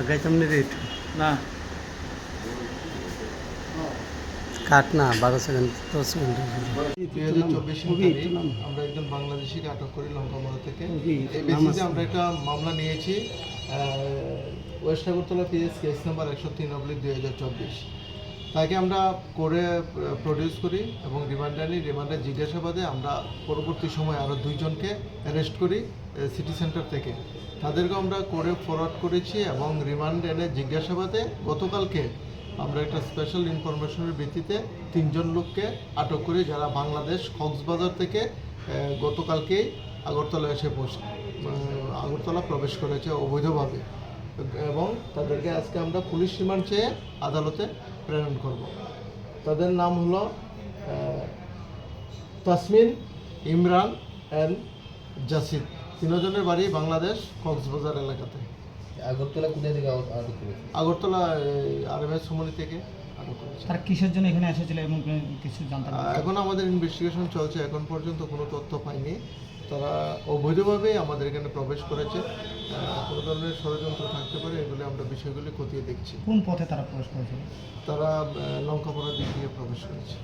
আগাইতাম না রে না। কাট না বারো সেকেন্ড দশ সেকেন্ড দুই হাজার চব্বিশ আমরা একজন বাংলাদেশিকে আটক করি লঙ্কামোড়া থেকে। আমরা একটা মামলা নিয়েছি west Agartala PS case number একশো তিন অব্লিক দুই হাজার চব্বিশ। তাকে আমরা করে প্রডিউস করি এবং রিমান্ডে আনি রিমান্ডে জিজ্ঞাসাবাদে আমরা পরবর্তী সময় আরও দুইজনকে অ্যারেস্ট করি সিটি সেন্টার থেকে। তাদেরকে আমরা করে ফরওয়ার্ড করেছি এবং রিমান্ড এনে জিজ্ঞাসাবাদে গতকালকে আমরা একটা স্পেশাল ইনফরমেশনের ভিত্তিতে তিনজন লোককে আটক করি যারা বাংলাদেশ কক্সবাজার থেকে গতকালকেই আগরতলা এসে পৌঁছ- আগরতলা প্রবেশ করেছে অবৈধভাবে। তাদেরকে আজকে আমরা পুলিশ রিমান্ড চেয়ে আদালতে প্রেরণ করব। তাদের নাম হলো তাসমিন ইমরান অ্যান্ড জাসিদ। তিনজনের বাড়ি বাংলাদেশ কক্সবাজার এলাকাতে। আগরতলা কোথায় থেকে আগরতলা আর এম এস থেকে তারা কিসের জন্য এখানে এসেছিল এবং কিছু জানতে এখন আমাদের ইনভেস্টিগেশন চলছে। এখন পর্যন্ত কোনো তথ্য পাইনি। তারা অবৈধভাবেই আমাদের এখানে প্রবেশ করেছে। কোনো ধরনের ষড়যন্ত্র থাকতে পারে এগুলি বিষয়গুলি খতিয়ে দেখছি। কোন পথে তারা প্রবেশ করেছিল তারা লঙ্কাপড়া দিক দিয়ে প্রবেশ করেছে।